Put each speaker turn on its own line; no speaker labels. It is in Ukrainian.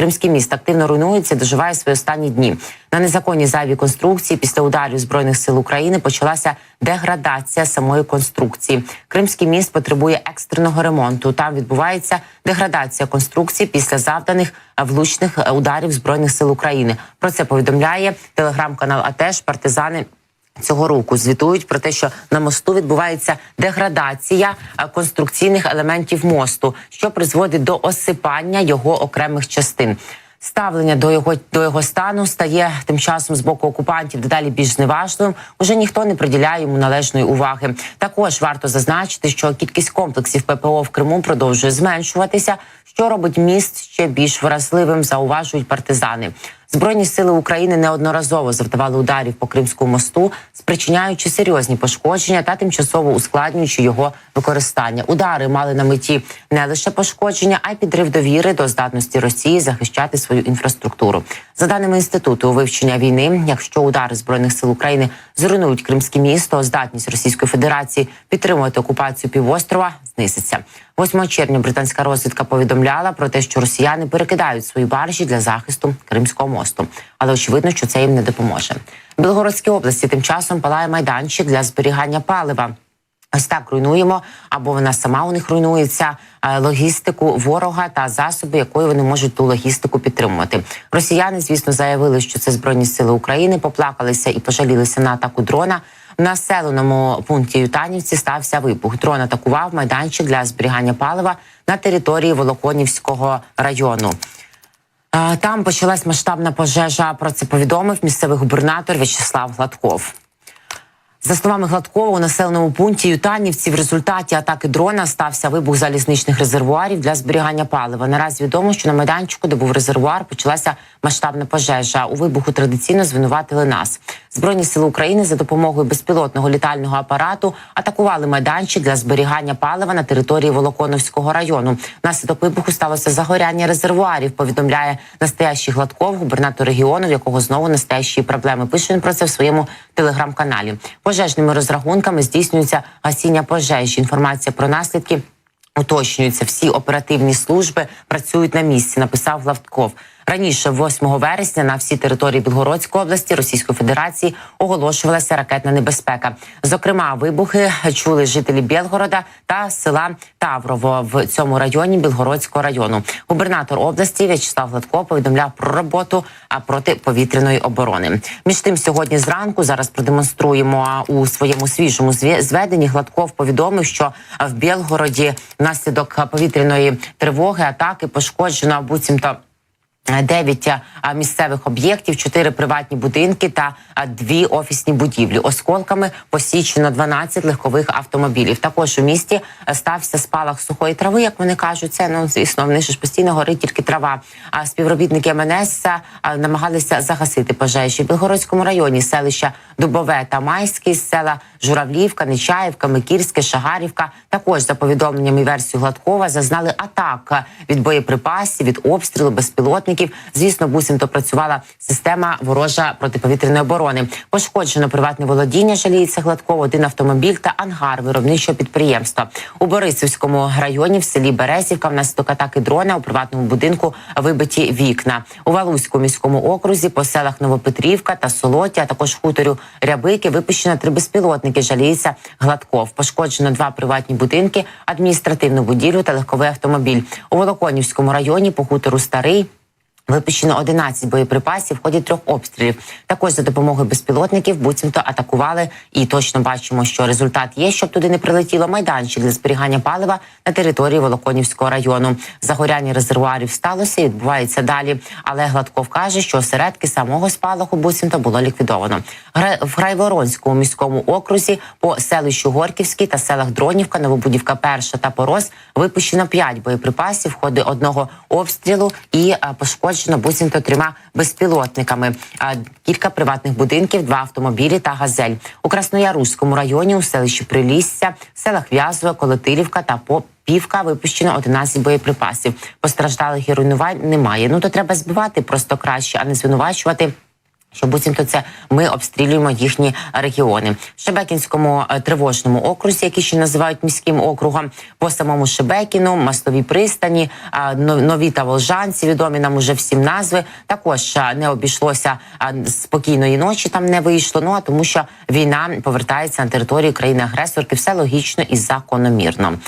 Кримський міст активно руйнується, доживає свої останні дні. На незаконні зайві конструкції після ударів збройних сил України почалася деградація самої конструкції. Кримський міст потребує екстреного ремонту. Там відбувається деградація конструкції після завданих влучних ударів збройних сил України. Про це повідомляє телеграм-канал. АТЕШ партизани. Цього року звітують про те, що на мосту відбувається деградація е, конструкційних елементів мосту, що призводить до осипання його окремих частин. Ставлення до його до його стану стає тим часом з боку окупантів дедалі більш зневажливим. Уже ніхто не приділяє йому належної уваги. Також варто зазначити, що кількість комплексів ППО в Криму продовжує зменшуватися, що робить міст ще більш вразливим. Зауважують партизани. Збройні сили України неодноразово завдавали ударів по Кримському мосту, спричиняючи серйозні пошкодження та тимчасово ускладнюючи його використання. Удари мали на меті не лише пошкодження, а й підрив довіри до здатності Росії захищати свою інфраструктуру. За даними інституту вивчення війни, якщо удари збройних сил України зруйнують Кримське місто, здатність Російської Федерації підтримувати окупацію півострова знизиться. 8 червня британська розвідка повідомляла про те, що росіяни перекидають свої баржі для захисту Кримського мосту, але очевидно, що це їм не допоможе. В Білгородській області тим часом палає майданчик для зберігання палива. Ось так руйнуємо, або вона сама у них руйнується е, логістику ворога та засоби, якою вони можуть ту логістику підтримувати. Росіяни, звісно, заявили, що це збройні сили України поплакалися і пожалілися на атаку дрона. Населеному пункті Ютанівці стався вибух. Дрон атакував майданчик для зберігання палива на території Волоконівського району. Там почалась масштабна пожежа. Про це повідомив місцевий губернатор В'ячеслав Гладков. За словами Гладкова, у населеному пункті Ютанівці в результаті атаки дрона стався вибух залізничних резервуарів для зберігання палива. Наразі відомо, що на майданчику, де був резервуар, почалася масштабна пожежа. У вибуху традиційно звинуватили нас. Збройні сили України за допомогою безпілотного літального апарату атакували майданчик для зберігання палива на території Волоконовського району. Наслідок вибуху сталося загоряння резервуарів. Повідомляє настоящий Гладков, губернатор регіону, в якого знову настоящі проблеми. Пише він про це в своєму телеграм-каналі. Пожежними розрахунками здійснюється гасіння пожежі. Інформація про наслідки уточнюється. Всі оперативні служби працюють на місці. Написав Гладков. Раніше, 8 вересня, на всій території Білгородської області Російської Федерації оголошувалася ракетна небезпека. Зокрема, вибухи чули жителі Білгорода та села Таврово в цьому районі Білгородського району. Губернатор області В'ячеслав Гладко повідомляв про роботу протиповітряної оборони. Між тим, сьогодні зранку зараз продемонструємо у своєму свіжому зведенні. Гладков повідомив, що в Білгороді внаслідок повітряної тривоги атаки пошкоджено буцімто. Дев'ять місцевих об'єктів, чотири приватні будинки та дві офісні будівлі. Осколками посічено 12 легкових автомобілів. Також у місті стався спалах сухої трави. Як вони кажуть, це ну звісно, вони ж постійно горить тільки трава. А співробітники МНС намагалися загасити пожежі в Білгородському районі. Селища Дубове та Майський, села Журавлівка, Нечаївка, Микірське, Шагарівка. Також за повідомленнями версію Гладкова зазнали атак від боєприпасів, від обстрілу безпілотників. Звісно, буцімто працювала система ворожа протиповітряної оборони. Пошкоджено приватне володіння. Жаліється Гладков, один автомобіль та ангар виробничого підприємства у Борисівському районі в селі Березівка. Внаслідок атаки дрона у приватному будинку вибиті вікна у Валузькому міському окрузі по селах Новопетрівка та Солоті, а також хуторю Рябики. Випущено три безпілотники. Жаліється Гладков. Пошкоджено два приватні будинки, адміністративну будівлю та легковий автомобіль у Волоконівському районі по хутору Старий. Випущено 11 боєприпасів в ході трьох обстрілів. Також за допомогою безпілотників буцімто атакували і точно бачимо, що результат є, щоб туди не прилетіло майданчик для зберігання палива на території Волоконівського району. Загоряння резервуарів сталося і відбувається далі. Але Гладков каже, що осередки самого спалаху буцімто було ліквідовано. В Грайворонському міському окрузі по селищу Горківський та селах Дронівка, Новобудівка, Перша та Порос випущено 5 боєприпасів в ході одного обстрілу і пошкоджено пошкоджено буцімто трьома безпілотниками, а кілька приватних будинків, два автомобілі та газель у Красноярузькому районі у селищі Прилісся, селах В'язове, Колотилівка та Попівка випущено 11 боєприпасів. Постраждалих і руйнувань немає. Ну то треба збивати просто краще, а не звинувачувати Що буцімто це ми обстрілюємо їхні регіони. В Шебекінському е, тривожному окрузі, який ще називають міським округом, по самому Шебекіну, мостові пристані, нові та волжанці, відомі нам уже всім назви. Також не обійшлося а, спокійної ночі. Там не вийшло. Ну а тому, що війна повертається на територію країни агресорки, все логічно і закономірно.